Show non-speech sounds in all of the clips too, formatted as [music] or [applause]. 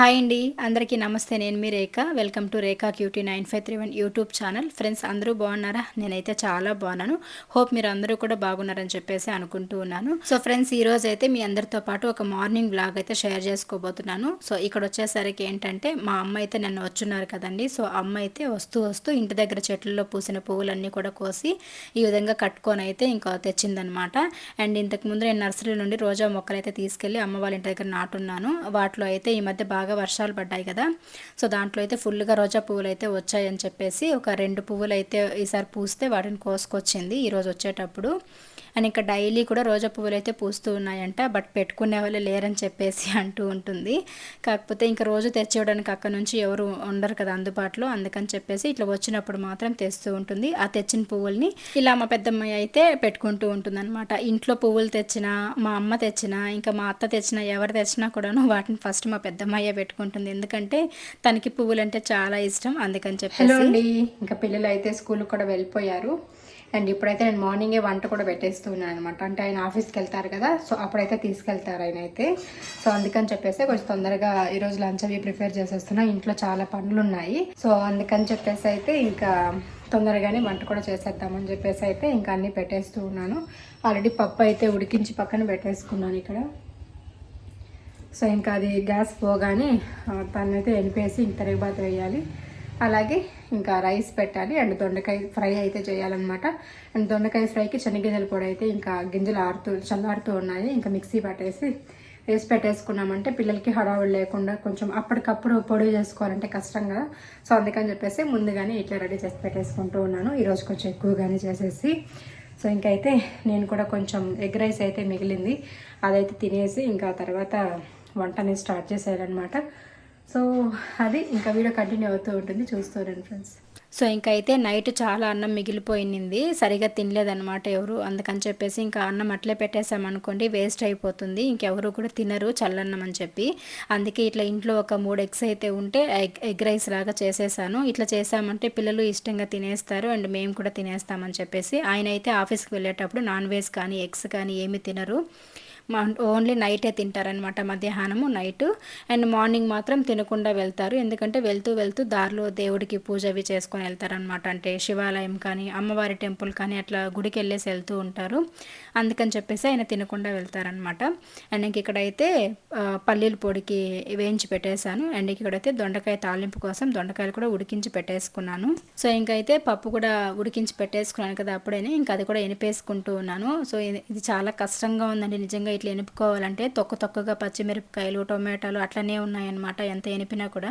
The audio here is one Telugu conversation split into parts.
హాయ్ అండి. అందరికీ నమస్తే. నేను మీ Rekha. Welcome to Rekha QT nine five three one YouTube channel. Friends అందరూ బాగున్నారా? నేనైతే చాలా బాగున్నాను. హోప్ మీరు అందరూ కూడా బాగున్నారని చెప్పేసి అనుకుంటూ ఉన్నాను. సో ఫ్రెండ్స్ ఈ రోజు అయితే మీ అందరితో పాటు ఒక మార్నింగ్ బ్లాగ్ అయితే షేర్ చేసుకోబోతున్నాను. సో ఇక్కడ వచ్చేసరికి ఏంటంటే మా అమ్మ అయితే నన్ను వచ్చున్నారు కదండి. సో అమ్మ అయితే వస్తూ వస్తూ ఇంటి దగ్గర చెట్లలో పూసిన పువ్వులన్నీ కూడా కోసి ఈ విధంగా కట్టుకొని అయితే ఇంకా తెచ్చిందనమాట. అండ్ ఇంతకు ముందు నేను నర్సరీ నుండి రోజా మొక్కలు అయితే తీసుకెళ్ళి అమ్మ వాళ్ళ ఇంటి దగ్గర నాటున్నాను. వాటిలో అయితే ఈ మధ్య బాగా వర్షాలు పడ్డాయి కదా. సో దాంట్లో అయితే ఫుల్గా రోజా పువ్వులు అయితే వచ్చాయని చెప్పేసి ఒక రెండు పువ్వులు అయితే ఈసారి పూస్తే వాటిని కోసుకొచ్చింది ఈరోజు వచ్చేటప్పుడు. అని ఇంకా డైలీ కూడా రోజా పువ్వులు అయితే పూస్తూ ఉన్నాయంట బట్ పెట్టుకునే వాళ్ళు లేరని చెప్పేసి [laughs] అంటూ ఉంటుంది. కాకపోతే ఇంకా రోజు తెచ్చివ్వడానికి అక్కడ నుంచి ఎవరు ఉండరు కదా అందుబాటులో అందుకని చెప్పేసి ఇట్లా వచ్చినప్పుడు మాత్రం తెస్తూ ఉంటుంది. ఆ తెచ్చిన పువ్వుల్ని ఇలా మా పెద్దమ్మాయి అయితే పెట్టుకుంటూ ఉంటుంది అనమాట ఇంట్లో పువ్వులు తెచ్చినా మా అమ్మ తెచ్చినా ఇంకా మా అత్త తెచ్చినా ఎవరు తెచ్చినా కూడాను వాటిని ఫస్ట్ మా పెద్దమ్మయ్య పెట్టుకుంటుంది. ఎందుకంటే తనకి పువ్వులు అంటే చాలా ఇష్టం అందుకని చెప్పేసి. ఇంకా పిల్లలు అయితే స్కూల్ కూడా వెళ్ళిపోయారు. అండ్ ఇప్పుడైతే నేను మార్నింగే వంట కూడా పెట్టేస్తున్నాను అనమాట అంటే ఆయన ఆఫీస్కి వెళ్తారు కదా సో అప్పుడైతే తీసుకెళ్తారు ఆయన అయితే. సో అందుకని చెప్పేసి కొంచెం తొందరగా ఈరోజు లంచ్ అవి ప్రిపేర్ చేసేస్తున్నా. ఇంట్లో చాలా పనులు ఉన్నాయి సో అందుకని చెప్పేసి అయితే ఇంకా తొందరగానే వంట కూడా చేసేద్దామని చెప్పేసి అయితే ఇంకా అన్నీ పెట్టేస్తూ ఉన్నాను. ఆల్రెడీ పప్పు అయితే ఉడికించి పక్కన పెట్టేసుకున్నాను ఇక్కడ. సో ఇంకా అది గ్యాస్ పోగానే తనైతే ఎనిపేసి ఇంక తిరగబాత వేయాలి అలాగే ఇంకా రైస్ పెట్టాలి. అండ్ దొండకాయ ఫ్రై అయితే చేయాలన్నమాట. అండ్ దొండకాయ ఫ్రైకి చెనిగింజల పొడి అయితే ఇంకా గింజలు ఆడుతూ చల్లారుతూ ఉన్నాయి. ఇంకా మిక్సీ పట్టేసి వేసి పెట్టేసుకున్నామంటే పిల్లలకి హడావుడు లేకుండా కొంచెం అప్పటికప్పుడు పొడి చేసుకోవాలంటే కష్టం కదా. సో అందుకని చెప్పేసి ముందుగానే ఇట్లా రెడీ చేసి పెట్టేసుకుంటూ ఉన్నాను. ఈరోజు కొంచెం ఎక్కువగానే చేసేసి. సో ఇంకైతే నేను కూడా కొంచెం ఎగ్ రైస్ అయితే మిగిలింది. అదైతే తినేసి ఇంకా తర్వాత వంటని స్టార్ట్ చేసేయాలన్నమాట. సో అది ఇంకా వీడియో కంటిన్యూ అవుతూ ఉంటుంది. చూస్తూ ఫ్రెండ్స్. సో ఇంకా అయితే నైట్ చాలా అన్నం మిగిలిపోయింది సరిగా తినలేదన్నమాట ఎవరు. అందుకని చెప్పేసి ఇంకా అన్నం అట్లే పెట్టేసామనుకోండి వేస్ట్ అయిపోతుంది. ఇంకెవరు కూడా తినరు చల్లన్నం అని చెప్పి. అందుకే ఇట్లా ఇంట్లో ఒక మూడు ఎగ్స్ అయితే ఉంటే ఎగ్ ఎగ్ రైస్ లాగా చేసేసాను. ఇట్లా చేసామంటే పిల్లలు ఇష్టంగా తినేస్తారు అండ్ మేము కూడా తినేస్తామని చెప్పేసి. ఆయన అయితే ఆఫీస్కి వెళ్ళేటప్పుడు నాన్ వెజ్ కానీ ఎగ్స్ కానీ ఏమి తినరు. ఓన్లీ నైటే తింటారనమాట మధ్యాహ్నము నైట్. అండ్ మార్నింగ్ మాత్రం తినకుండా వెళ్తారు. ఎందుకంటే వెళ్తూ వెళ్తూ దారిలో దేవుడికి పూజ అవి చేసుకొని వెళ్తారనమాట అంటే శివాలయం కానీ అమ్మవారి టెంపుల్ కానీ అట్లా గుడికి వెళ్ళేసి వెళ్తూ ఉంటారు. అందుకని చెప్పేసి ఆయన తినకుండా వెళ్తారనమాట అండ్ ఇంక ఇక్కడైతే పల్లీల పొడికి వేయించి పెట్టేశాను. అండ్ ఇక్కడైతే దొండకాయ తాలింపు కోసం దొండకాయలు కూడా ఉడికించి పెట్టేసుకున్నాను. సో ఇంకైతే పప్పు కూడా ఉడికించి పెట్టేసుకున్నాను కదా అప్పుడే ఇంకా అది కూడా ఎనిపేసుకుంటూ ఉన్నాను. సో ఇది చాలా కష్టంగా ఉందండి. నిజంగా ఇట్లా ఎనుపుకోవాలంటే తొక్క తొక్కగా పచ్చిమిరపకాయలు టొమాటోలు అట్లనే ఉన్నాయన్నమాట. ఎంత ఎనిపినా కూడా.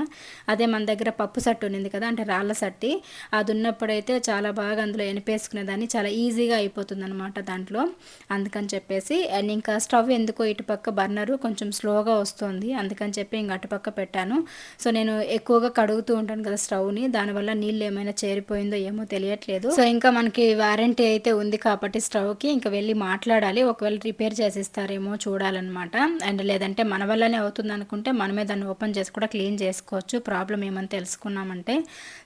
అదే మన దగ్గర పప్పు సట్టు ఉంది కదా అంటే రాళ్ళ సట్టి. అది ఉన్నప్పుడైతే చాలా బాగా అందులో ఎనిపేసుకునేదాన్ని చాలా ఈజీగా అయిపోతుంది అనమాట దాంట్లో. అందుకని చెప్పేసి అండ్ ఇంకా స్టవ్ ఎందుకో ఇటుపక్క బర్నరు కొంచెం స్లోగా వస్తుంది. అందుకని చెప్పి ఇంక అటుపక్క పెట్టాను. సో నేను ఎక్కువగా కడుగుతూ ఉంటాను కదా స్టవ్ని. దానివల్ల నీళ్ళు ఏమైనా చేరిపోయిందో ఏమో తెలియట్లేదు. సో ఇంకా మనకి వారంటీ అయితే ఉంది కాబట్టి స్టవ్కి. ఇంకా వెళ్ళి మాట్లాడాలి. ఒకవేళ రిపేర్ చేసిస్తారేమో ఏమో చూడాలన్నమాట. అండ్ లేదంటే మన వల్లనే అవుతుంది అనుకుంటే మనమే దాన్ని ఓపెన్ చేసి కూడా క్లీన్ చేసుకోవచ్చు. ప్రాబ్లం ఏమని తెలుసుకున్నామంటే.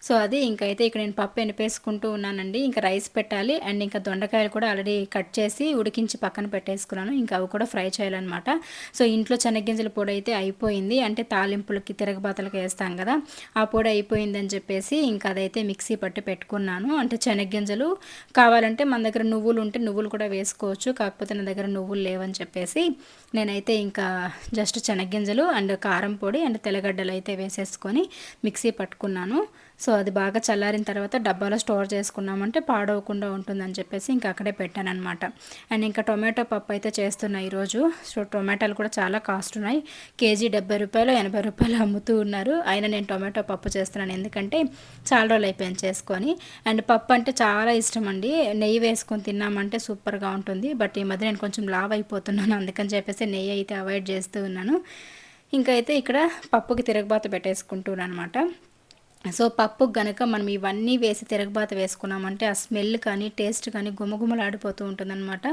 సో అది ఇంకైతే ఇక్కడ నేను పప్పు ఎనిపేసుకుంటూ ఉన్నానండి. ఇంకా రైస్ పెట్టాలి. అండ్ ఇంకా దొండకాయలు కూడా ఆల్రెడీ కట్ చేసి ఉడికించి పక్కన పెట్టేసుకున్నాను. ఇంకా అవి కూడా ఫ్రై చేయాలన్నమాట. సో ఇంట్లో చెనగ్గింజల పొడి అయితే అయిపోయింది. అంటే తాలింపులకి తిరగబాతలకి వేస్తాం కదా. ఆ పొడి అయిపోయిందని చెప్పేసి ఇంకా అదైతే మిక్సీ పట్టి పెట్టుకున్నాను. అంటే చెనగ్గింజలు కావాలంటే మన దగ్గర నువ్వులు ఉంటే నువ్వులు కూడా వేసుకోవచ్చు. కాకపోతే నా దగ్గర నువ్వులు లేవని చెప్పేసి వేసి నేనైతే ఇంకా జస్ట్ శనగ్గింజలు అండ్ కారం పొడి అండ్ తెల్లగడ్డలు అయితే వేసేసుకొని మిక్సీ పట్టుకున్నాను. సో అది బాగా చల్లారిన తర్వాత డబ్బాలో స్టోర్ చేసుకున్నామంటే పాడవకుండా ఉంటుందని చెప్పేసి ఇంకా అక్కడే పెట్టాను అనమాట అండ్ ఇంకా టొమాటో పప్పు అయితే చేస్తున్నాయి ఈరోజు. సో టొమాటోలు కూడా చాలా కాస్ట్ ఉన్నాయి. కేజీ డెబ్బై రూపాయలు ఎనభై రూపాయలు అమ్ముతూ ఉన్నారు. అయినా నేను టొమాటో పప్పు చేస్తున్నాను. ఎందుకంటే చాలా రోజులు అయిపోయింది చేసుకొని. అండ్ పప్పు అంటే చాలా ఇష్టం అండి. నెయ్యి వేసుకొని తిన్నామంటే సూపర్గా ఉంటుంది. బట్ ఈ మధ్య నేను కొంచెం లావ్ అయిపోతున్నాను. అందుకని చెప్పేసి నెయ్యి అయితే అవాయిడ్ చేస్తూ ఉన్నాను. ఇంకా అయితే ఇక్కడ పప్పుకి తిరగబాత పెట్టేసుకుంటున్నాను అనమాట సో పప్పు గనక మనం ఇవన్నీ వేసి తిరగబాత వేసుకున్నామంటే ఆ స్మెల్ కానీ టేస్ట్ కానీ గుమగుమలాడిపోతూ ఉంటుందన్నమాట.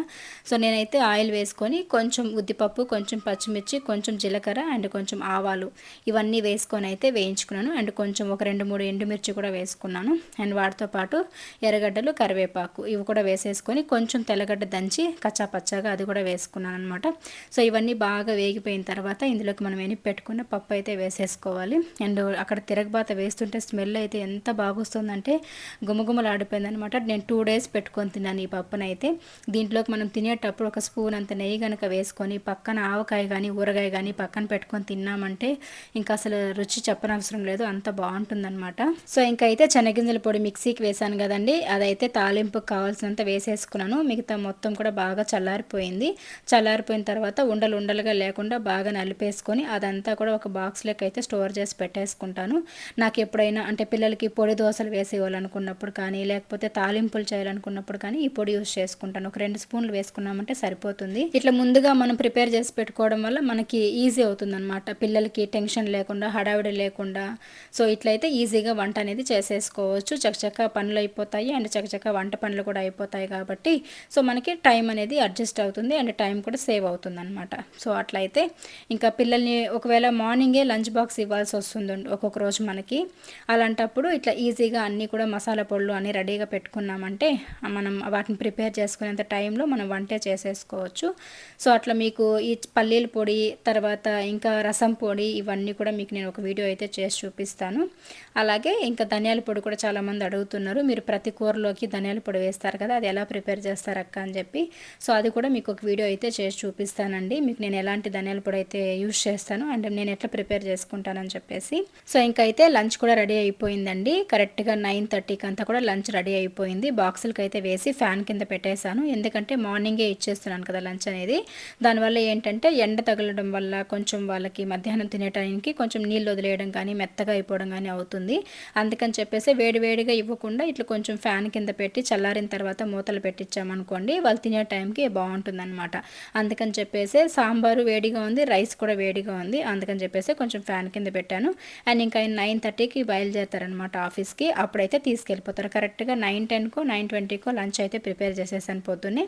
సో నేనైతే ఆయిల్ వేసుకొని కొంచెం ఉద్దిపప్పు కొంచెం పచ్చిమిర్చి కొంచెం జీలకర్ర అండ్ కొంచెం ఆవాలు ఇవన్నీ వేసుకొని అయితే వేయించుకున్నాను. అండ్ కొంచెం ఒక రెండు మూడు ఎండుమిర్చి కూడా వేసుకున్నాను. అండ్ వాటితో పాటు ఎర్రగడ్డలు కరివేపాకు ఇవి కూడా వేసేసుకొని కొంచెం తెల్లగడ్డ దంచి కచ్చా పచ్చాగా అది కూడా వేసుకున్నాను అనమాట సో ఇవన్నీ బాగా వేగిపోయిన తర్వాత ఇందులోకి మనం ఎని పెట్టుకున్న పప్పు అయితే వేసేసుకోవాలి. అండ్ అక్కడ తిరగబాత వేస్తుంటే స్మెల్ అయితే ఎంత బాగొస్తుందంటే గుమగుమలాడిపోయింది అనమాట నేను టూ డేస్ పెట్టుకొని తిన్నాను ఈ పప్పునైతే. అయితే దీంట్లోకి మనం తినేటప్పుడు ఒక స్పూన్ అంత నెయ్యి కనుక వేసుకొని పక్కన ఆవకాయ కానీ ఊరగాయ కానీ పక్కన పెట్టుకొని తిన్నామంటే ఇంకా అసలు రుచి చెప్పనవసరం లేదు అంత బాగుంటుందన్నమాట. సో ఇంకా అయితే శనగింజల పొడి మిక్సీకి వేసాను కదండి. అదైతే తాలింపుకి కావాల్సినంత వేసేసుకున్నాను. మిగతా మొత్తం కూడా బాగా చల్లారిపోయింది. చల్లారిపోయిన తర్వాత ఉండలు ఉండలుగా లేకుండా బాగా నలిపేసుకొని అదంతా కూడా ఒక బాక్స్లోకి అయితే స్టోర్ చేసి పెట్టేసుకుంటాను. నాకు ఎప్పుడైనా అంటే పిల్లలకి పొడి దోశలు వేసేవాళ్ళనుకున్నప్పుడు కానీ లేకపోతే తాలింపులు చేయాలనుకున్నప్పుడు కానీ ఈ పొడి యూస్ చేసుకుంటాను. ఒక రెండు స్పూన్లు వేసుకున్నామంటే సరిపోతుంది. ఇట్లా ముందుగా మనం ప్రిపేర్ చేసి పెట్టుకోవడం వల్ల మనకి ఈజీ అవుతుంది అనమాట పిల్లలకి టెన్షన్ లేకుండా హడావిడి లేకుండా. సో ఇట్లయితే ఈజీగా వంట అనేది చేసేసుకోవచ్చు. చకచక పనులు అయిపోతాయి అండ్ చకచక వంట పనులు కూడా అయిపోతాయి కాబట్టి. సో మనకి టైం అనేది అడ్జస్ట్ అవుతుంది అండ్ టైం కూడా సేవ్ అవుతుంది అనమాట సో అట్లయితే ఇంకా పిల్లల్ని ఒకవేళ మార్నింగే లంచ్ బాక్స్ ఇవ్వాల్సి వస్తుంది ఒక్కొక్క రోజు మనకి. అలాంటప్పుడు ఇట్లా ఈజీగా అన్నీ కూడా మసాలా పొడులు అన్నీ రెడీగా పెట్టుకున్నామంటే మనం వాటిని ప్రిపేర్ చేసుకునేంత టైంలో మనం వంటే చేసేసుకోవచ్చు. సో అట్లా మీకు ఈ పల్లీల పొడి తర్వాత ఇంకా రసం పొడి ఇవన్నీ కూడా మీకు నేను ఒక వీడియో అయితే చేసి చూపిస్తాను. అలాగే ఇంకా ధనియాల పొడి కూడా చాలామంది అడుగుతున్నారు. మీరు ప్రతి కూరలోకి ధనియాల పొడి వేస్తారు కదా అది ఎలా ప్రిపేర్ చేస్తారు అక్క అని చెప్పి. సో అది కూడా మీకు ఒక వీడియో అయితే చేసి చూపిస్తానండి. మీకు నేను ఎలాంటి ధనియాల పొడి అయితే యూస్ చేస్తాను అండ్ నేను ఎట్లా ప్రిపేర్ చేసుకుంటానని చెప్పేసి. సో ఇంకా అయితే లంచ్ కూడా రెడీ అయిపోయిందండి. కరెక్ట్గా నైన్ థర్టీకి అంతా కూడా లంచ్ రెడీ అయిపోయింది. బాక్సులకి అయితే వేసి ఫ్యాన్ కింద పెట్టేశాను. ఎందుకంటే మార్నింగే ఇచ్చేస్తున్నాను కదా లంచ్ అనేది. దానివల్ల ఏంటంటే ఎండ తగలడం వల్ల కొంచెం వాళ్ళకి మధ్యాహ్నం తినే టైంకి కొంచెం నీళ్ళు వదిలేయడం కానీ మెత్తగా అయిపోవడం కానీ అవుతుంది. అందుకని చెప్పేసి వేడివేడిగా ఇవ్వకుండా ఇట్లా కొంచెం ఫ్యాన్ కింద పెట్టి చల్లారిన తర్వాత మూతలు పెట్టించామనుకోండి వాళ్ళు తినే టైంకి బాగుంటుంది అనమాట అందుకని చెప్పేసి సాంబారు వేడిగా ఉంది రైస్ కూడా వేడిగా ఉంది. అందుకని చెప్పేసి కొంచెం ఫ్యాన్ కింద పెట్టాను. అండ్ ఇంకా నైన్ థర్టీకి బయలుదేరుతారనమాట ఆఫీస్కి. అప్పుడైతే తీసుకెళ్ళిపోతారు. కరెక్ట్గా నైన్ టెన్కో నైన్ ట్వంటీకో లంచ్ అయితే ప్రిపేర్ చేసేసాను పొద్దున్నే.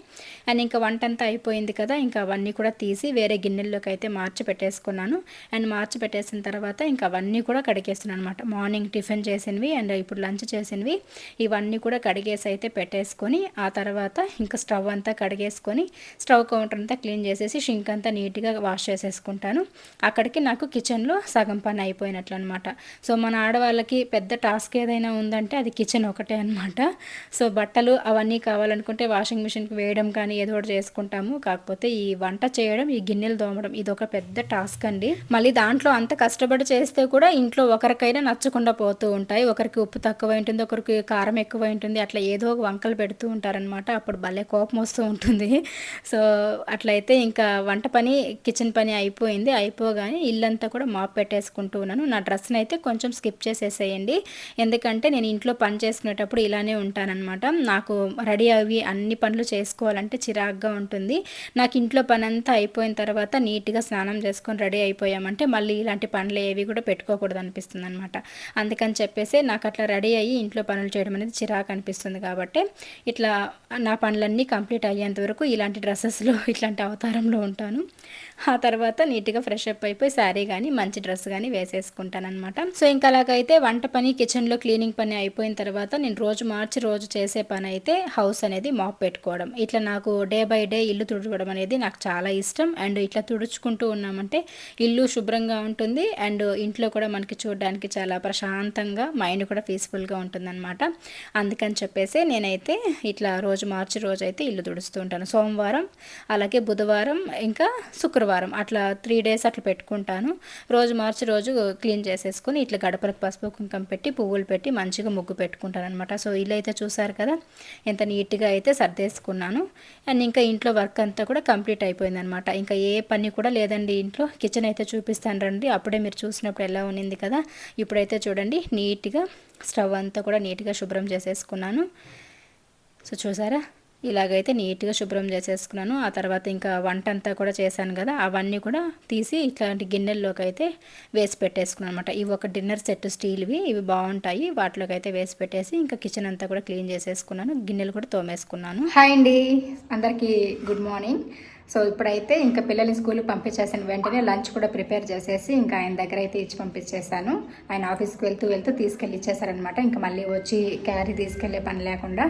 అండ్ ఇంకా వంట అంతా అయిపోయింది కదా ఇంకా అవన్నీ కూడా తీసి వేరే గిన్నెల్లోకి అయితే మార్చి పెట్టేసుకున్నాను. అండ్ మార్చి పెట్టేసిన తర్వాత ఇంకా అవన్నీ కూడా కడిగేస్తున్నాను అనమాట మార్నింగ్ టిఫిన్ చేసినవి అండ్ ఇప్పుడు లంచ్ చేసినవి ఇవన్నీ కూడా కడిగేసి అయితే పెట్టేసుకొని ఆ తర్వాత ఇంకా స్టవ్ అంతా కడిగేసుకొని స్టవ్ కౌంటర్ అంతా క్లీన్ చేసేసి షింక్ అంతా నీట్గా వాష్ చేసేసుకుంటాను. అక్కడికి నాకు కిచెన్లో సగం పని అయిపోయినట్లు అనమాట సో మన ఆడవాళ్ళు వాళ్ళకి పెద్ద టాస్క్ ఏదైనా ఉందంటే అది కిచెన్ ఒకటే అనమాట సో బట్టలు అవన్నీ కావాలనుకుంటే వాషింగ్ మిషన్కి వేయడం కానీ ఏదో ఒకటి చేసుకుంటాము. కాకపోతే ఈ వంట చేయడం ఈ గిన్నెలు దోమడం ఇది ఒక పెద్ద టాస్క్ అండి. మళ్ళీ దాంట్లో అంత కష్టపడి చేస్తే కూడా ఇంట్లో ఒకరికైనా నచ్చకుండా పోతూ ఉంటాయి. ఒకరికి ఉప్పు తక్కువ ఉంటుంది ఒకరికి కారం ఎక్కువ ఉంటుంది. అట్లా ఏదో ఒక వంకలు పెడుతూ ఉంటారనమాట అప్పుడు భలే కోపం వస్తూ ఉంటుంది. సో అట్లయితే ఇంకా వంట పని కిచెన్ పని అయిపోయింది. అయిపోగానే ఇల్లంతా కూడా మాప్ పెట్టేసుకుంటూ ఉన్నాను. నా డ్రెస్ని అయితే కొంచెం స్కిప్ చేసి చేసేసేయండి ఎందుకంటే నేను ఇంట్లో పని చేసుకునేటప్పుడు ఇలానే ఉంటానన్నమాట. నాకు రెడీ అవి అన్ని పనులు చేసుకోవాలంటే చిరాగ్గా ఉంటుంది. నాకు ఇంట్లో పని అంతా అయిపోయిన తర్వాత నీట్గా స్నానం చేసుకొని రెడీ అయిపోయామంటే మళ్ళీ ఇలాంటి పనులు ఏవి కూడా పెట్టుకోకూడదు అనిపిస్తుంది అనమాట అందుకని చెప్పేసి నాకు అట్లా రెడీ అయ్యి ఇంట్లో పనులు చేయడం అనేది చిరాకు అనిపిస్తుంది కాబట్టి ఇట్లా నా పనులన్నీ కంప్లీట్ అయ్యేంత వరకు ఇలాంటి డ్రెస్సెస్లో ఇట్లాంటి అవతారంలో ఉంటాను. ఆ తర్వాత నీట్గా ఫ్రెష్ అప్ అయిపోయి శారీ కానీ మంచి డ్రెస్ కానీ వేసేసుకుంటాను అనమాట సో ఇంకా అలాగైతే వంట పని కిచెన్లో క్లీనింగ్ పని అయిపోయిన తర్వాత నేను రోజు మార్చి రోజు చేసే పని అయితే హౌస్ అనేది మాప్ పెట్టుకోవడం. ఇట్లా నాకు డే బై డే ఇల్లు తుడవడం అనేది నాకు చాలా ఇష్టం. అండ్ ఇట్లా తుడుచుకుంటూ ఉన్నామంటే ఇల్లు శుభ్రంగా ఉంటుంది. అండ్ ఇంట్లో కూడా మనకి చూడడానికి చాలా ప్రశాంతంగా మైండ్ కూడా పీస్ఫుల్గా ఉంటుందన్నమాట. అందుకని చెప్పేసి నేనైతే ఇట్లా రోజు మార్చి రోజు అయితే ఇల్లు తుడుస్తూ ఉంటాను. సోమవారం అలాగే బుధవారం ఇంకా శుక్రవారం అట్లా త్రీ డేస్ అట్లా పెట్టుకుంటాను. రోజు మార్చి రోజు క్లీన్ చేసేసుకొని ఇట్లా గడపలకు పసుపు కుంకం పెట్టి పువ్వులు పెట్టి మంచిగా ముగ్గు పెట్టుకుంటాను అనమాట సో ఇల్లు అయితే చూసారు కదా ఎంత నీట్గా అయితే సర్దేసుకున్నాను. అండ్ ఇంకా ఇంట్లో వర్క్ అంతా కూడా కంప్లీట్ అయిపోయిందనమాట ఇంకా ఏ పని కూడా లేదండి ఇంట్లో. కిచెన్ అయితే చూపిస్తాను రండి. అప్పుడే మీరు చూసినప్పుడు ఎలా ఉన్నింది కదా. ఇప్పుడైతే చూడండి నీట్గా స్టవ్ అంతా కూడా నీట్గా శుభ్రం చేసేసుకున్నాను. సో చూసారా? ఇలాగైతే నీట్గా శుభ్రం చేసేసుకున్నాను. ఆ తర్వాత ఇంకా వంట అంతా కూడా చేశాను కదా అవన్నీ కూడా తీసి ఇట్లాంటి గిన్నెల్లోకి అయితే వేసి పెట్టేసుకున్నాను అనమాట ఇవి ఒక డిన్నర్ సెట్ స్టీల్వి ఇవి బాగుంటాయి వాటిలోకి అయితే వేసి పెట్టేసి ఇంకా కిచెన్ అంతా కూడా క్లీన్ చేసేసుకున్నాను. గిన్నెలు కూడా తోమేసుకున్నాను. హాయ్ అండి. అందరికీ గుడ్ మార్నింగ్. సో ఇప్పుడైతే ఇంకా పిల్లల్ని స్కూల్కి పంపించేసిన వెంటనే లంచ్ కూడా ప్రిపేర్ చేసేసి ఇంకా ఆయన దగ్గర అయితే ఇచ్చి పంపించేశాను. ఆయన ఆఫీస్కి వెళ్తూ వెళ్తూ తీసుకెళ్ళి ఇచ్చేసారనమాట ఇంకా మళ్ళీ వచ్చి క్యారీ తీసుకెళ్ళే పని లేకుండా.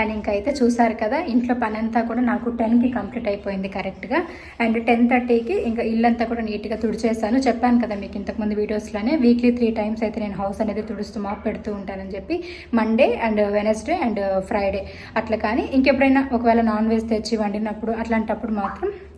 అండ్ ఇంకా అయితే చూసారు కదా ఇంట్లో పని అంతా కూడా నాకు టెన్కి కంప్లీట్ అయిపోయింది కరెక్ట్గా అండ్ టెన్ థర్టీకి ఇంకా ఇల్లంతా కూడా నీట్గా తుడిచేసాను చెప్పాను కదా మీకు ఇంతకుముందు వీడియోస్లోనే వీక్లీ త్రీ టైమ్స్ అయితే నేను హౌస్ అనేది తుడుస్తూ మాప్ పెడుతూ ఉంటానని చెప్పి. Monday and Wednesday and Friday అట్లా కానీ ఇంకెప్పుడైనా ఒకవేళ నాన్ వెజ్ తెచ్చి వండినప్పుడు అట్లాంటప్పుడు మాత్రం பார்க்கலாம்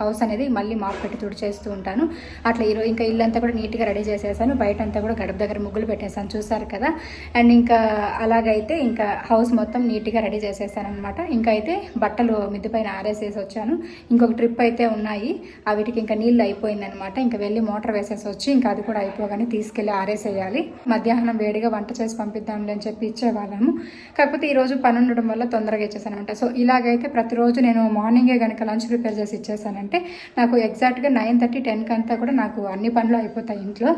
హౌస్ అనేది మళ్ళీ మాప్ పెట్టి తుడిచేస్తూ ఉంటాను. అట్లా ఈరోజు ఇంకా ఇల్లంతా కూడా నీట్గా రెడీ చేసేసాను. బయట అంతా కూడా గడప దగ్గర ముగ్గులు పెట్టేసాను. చూసారు కదా? అండ్ ఇంకా అలాగైతే ఇంకా హౌస్ మొత్తం నీట్గా రెడీ చేసేసాను అనమాట ఇంకా అయితే బట్టలు మిద్దు పైన ఆరేసేసి వచ్చాను. ఇంకొక ట్రిప్ అయితే ఉన్నాయి. వీటికి ఇంకా నీళ్ళు అయిపోయిందనమాట ఇంకా వెళ్ళి మోటార్ వేసేసి వచ్చి ఇంకా అది కూడా అయిపోగానే తీసుకెళ్ళి ఆరేసేయాలి. మధ్యాహ్నం వేడిగా వంట చేసి పంపిద్దాంలే అని చెప్పి ఇచ్చేవాళ్ళము. కాకపోతే ఈరోజు పని ఉండడం వల్ల తొందరగా ఇచ్చేసాను అనమాట సో ఇలాగైతే ప్రతిరోజు నేను మార్నింగే కనుక లంచ్ ప్రిపేర్ చేసి ఇచ్చేసానంటే నాకు ఎగ్జాక్ట్గా నైన్ థర్టీ టెన్కి అంతా కూడా నాకు అన్ని పనులు అయిపోతాయి ఇంట్లో.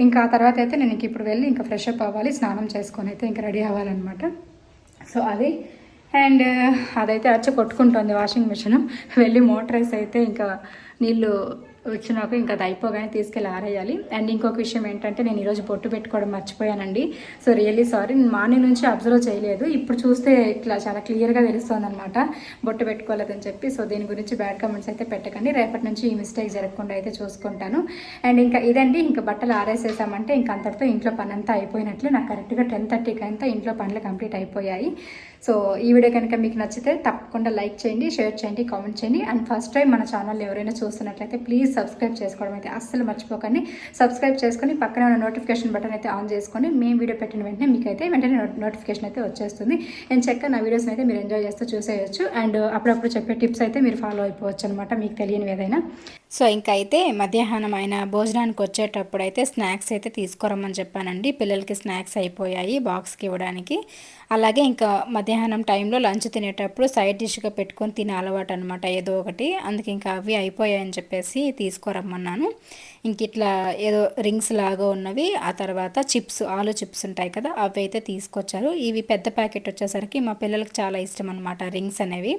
ఇంకా ఆ తర్వాత అయితే నేను ఇంక ఇప్పుడు వెళ్ళి ఇంకా ఫ్రెష్ అప్ అవ్వాలి స్నానం చేసుకొని అయితే ఇంకా రెడీ అవ్వాలన్నమాట. సో అది. అండ్ అదైతే వచ్చి కొట్టుకుంటుంది వాషింగ్ మిషన్ వెళ్ళి మోటార్ అయితే ఇంకా నీళ్ళు వచ్చినాక ఇంకా అది అయిపోగానే తీసుకెళ్ళి ఆరేయాలి. అండ్ ఇంకొక విషయం ఏంటంటే నేను ఈరోజు బొట్టు పెట్టుకోవడం మర్చిపోయానండి. సో రియల్లీ సారీ నేను మార్నింగ్ నుంచి అబ్జర్వ్ చేయలేదు. ఇప్పుడు చూస్తే ఇట్లా చాలా క్లియర్గా తెలుస్తుంది అనమాట బొట్టు పెట్టుకోలేదని చెప్పి. సో దీని గురించి బ్యాడ్ కామెంట్స్ అయితే పెట్టకండి. రేపటి నుంచి ఈ మిస్టేక్ జరగకుండా అయితే చూసుకుంటాను. అండ్ ఇంకా ఇదండి ఇంకా బట్టలు ఆరేసేసామంటే ఇంకా అంతటితో ఇంట్లో పని అంతా అయిపోయినట్లు. నాకు కరెక్ట్గా టెన్ థర్టీకి అంతా ఇంట్లో పనులు కంప్లీట్ అయిపోయాయి. సో ఈ వీడియో కనుక మీకు నచ్చితే తప్పకుండా లైక్ చేయండి షేర్ చేయండి కామెంట్ చేయండి. అండ్ ఫస్ట్ టైం మన ఛానల్ ఎవరైనా చూస్తున్నట్లయితే ప్లీజ్ సబ్స్క్రైబ్ చేసుకోవడం అయితే అస్సలు మర్చిపోకండి. సబ్స్క్రైబ్ చేసుకొని పక్కన ఉన్న నోటిఫికేషన్ బటన్ అయితే ఆన్ చేసుకొని మేము వీడియో పెట్టిన వెంటనే మీకు అయితే వెంటనే నోటిఫికేషన్ అయితే వచ్చేస్తుంది. నేను చెక్క నా వీడియోస్ అయితే మీరు ఎంజాయ్ చేస్తూ చూసేయచ్చు. అండ్ అప్పుడప్పుడు చెప్పే టిప్స్ అయితే మీరు ఫాలో అయిపోవచ్చు అనమాట మీకు తెలియని ఏదైనా. సో ఇంకా అయితే మధ్యాహ్నం ఆయన భోజనానికి వచ్చేటప్పుడు అయితే స్నాక్స్ అయితే తీసుకురమ్మని చెప్పానండి. పిల్లలకి స్నాక్స్ అయిపోయాయి బాక్స్కి ఇవ్వడానికి. అలాగే ఇంకా మధ్యాహ్నం టైంలో లంచ్ తినేటప్పుడు సైడ్ డిష్గా పెట్టుకొని తినే అలవాటు అనమాట ఏదో ఒకటి. అందుకే ఇంకా అవి అయిపోయాయని చెప్పేసి తీసుకురమ్మన్నాను. ఇంక ఇట్లా ఏదో రింగ్స్ లాగా ఉన్నవి ఆ తర్వాత చిప్స్ ఆలు చిప్స్ ఉంటాయి కదా అవి అయితే తీసుకొచ్చారు. ఇవి పెద్ద ప్యాకెట్ వచ్చేసరికి మా పిల్లలకి చాలా ఇష్టం అనమాట రింగ్స్ అనేవి.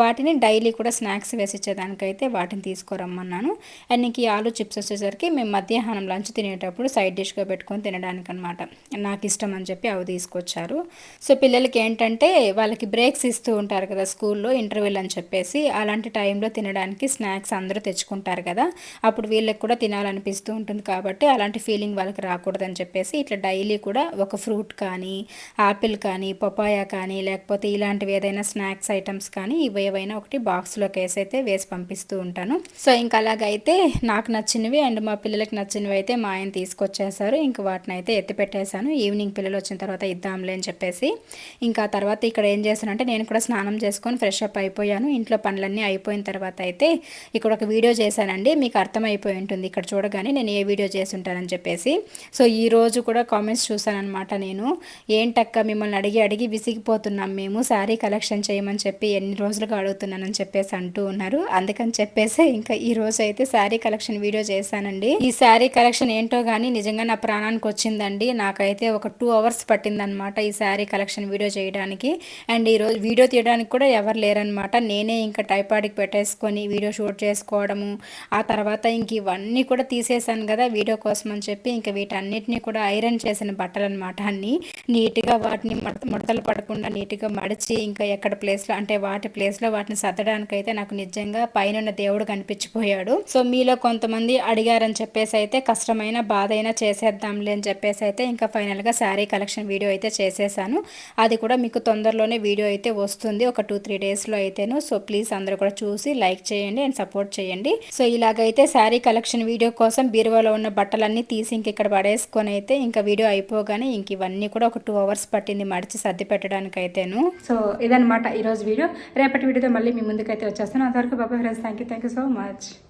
వాటిని డైలీ కూడా స్నాక్స్ వేసి ఇచ్చేదానికైతే వాటిని తీసుకురమ్మన్నాను. అండ్ ఇంక ఈ ఆలు చిప్స్ వచ్చేసరికి మేము మధ్యాహ్నం లంచ్ తినేటప్పుడు సైడ్ డిష్గా పెట్టుకొని తినడానికి అనమాట నాకు ఇష్టం అని చెప్పి అవి తీసుకొచ్చారు. సో పిల్లలకి ఏంటంటే వాళ్ళకి బ్రేక్స్ ఇస్తూ ఉంటారు కదా స్కూల్లో ఇంటర్వ్యూలు అని చెప్పేసి అలాంటి టైంలో తినడానికి స్నాక్స్ అందరూ తెచ్చుకుంటారు కదా. అప్పుడు వీళ్ళకి కూడా తినాలి తినాలనిపిస్తూ ఉంటుంది కాబట్టి అలాంటి ఫీలింగ్ వాళ్ళకి రాకూడదని చెప్పేసి ఇట్లా డైలీ కూడా ఒక ఫ్రూట్ కానీ ఆపిల్ కానీ పపాయ కానీ లేకపోతే ఇలాంటివి ఏదైనా స్నాక్స్ ఐటమ్స్ కానీ ఇవి ఏవైనా ఒకటి బాక్స్లోకి వేసి అయితే వేసి పంపిస్తూ ఉంటాను. సో ఇంకా అలాగైతే నాకు నచ్చినవి అండ్ మా పిల్లలకి నచ్చినవి అయితే మా ఆయన తీసుకొచ్చేసారు. ఇంకా వాటిని అయితే ఎత్తి పెట్టేశాను. ఈవినింగ్ పిల్లలు వచ్చిన తర్వాత ఇద్దాంలే అని చెప్పేసి ఇంకా తర్వాత ఇక్కడ ఏం చేశానంటే నేను కూడా స్నానం చేసుకొని ఫ్రెష్ అప్ అయిపోయాను. ఇంట్లో పనులన్నీ అయిపోయిన తర్వాత అయితే ఇక్కడ ఒక వీడియో చేశానండి. మీకు అర్థమైపోయి ఉంటుంది. ఇక్కడ చూడగానే నేను ఏ వీడియో చేసి ఉంటానని చెప్పేసి. సో ఈ రోజు కూడా కామెంట్స్ చూసానమాట నేను. ఏంటక్క మిమ్మల్ని అడిగి అడిగి విసిగిపోతున్నాం మేము శారీ కలెక్షన్ చేయమని చెప్పి ఎన్ని రోజులుగా అడుగుతున్నానని చెప్పేసి అంటూ ఉన్నారు. అందుకని చెప్పేసి ఇంకా ఈ రోజు అయితే శారీ కలెక్షన్ వీడియో చేశానండి. ఈ శారీ కలెక్షన్ ఏంటో కానీ నిజంగా నా ప్రాణానికి వచ్చిందండి. నాకైతే ఒక టూ అవర్స్ పట్టిందనమాట ఈ శారీ కలెక్షన్ వీడియో చేయడానికి. అండ్ ఈరోజు వీడియో తీయడానికి కూడా ఎవరు లేరనమాట నేనే ఇంకా టైపాడికి పెట్టేసుకొని వీడియో షూట్ చేసుకోవడము ఆ తర్వాత ఇంక ఇవన్నీ కూడా తీసేసాను కదా వీడియో కోసం అని చెప్పి ఇంకా వీటన్నిటిని కూడా ఐరన్ చేసిన బట్టలు అనమాట అన్నీ. నీట్గా వాటిని ముడతలు పడకుండా నీట్గా మడిచి ఇంకా ఎక్కడ ప్లేస్లో అంటే వాటి ప్లేస్లో వాటిని సర్దడానికి అయితే నాకు నిజంగా పైన దేవుడు కనిపించిపోయాడు. సో మీలో కొంతమంది అడిగారని చెప్పేసి అయితే కష్టమైన బాధ అయినా చేసేద్దాంలే అని చెప్పేసి అయితే ఇంకా ఫైనల్గా శారీ కలెక్షన్ వీడియో అయితే చేసేసాను. అది కూడా మీకు తొందరలోనే వీడియో అయితే వస్తుంది. ఒక టూ త్రీ డేస్లో అయితేను. సో ప్లీజ్ అందరూ కూడా చూసి లైక్ చేయండి అండ్ సపోర్ట్ చేయండి. సో ఇలాగైతే శారీ కలెక్షన్ వీడియో కోసం బీరువాలో ఉన్న బట్టలన్నీ తీసి ఇంక ఇక్కడ పడేసుకొని అయితే ఇంకా వీడియో అయిపోగానే ఇంక ఇవన్నీ కూడా ఒక టూ అవర్స్ పట్టింది మడిచి సర్ది పెట్టడానికి అయితేను సో ఇదనమాట ఈరోజు వీడియో. రేపటి వీడియోతో మళ్ళీ మీ ముందుకైతే వచ్చేస్తాను. అంతవరకు బాబా friends thank you thank you so much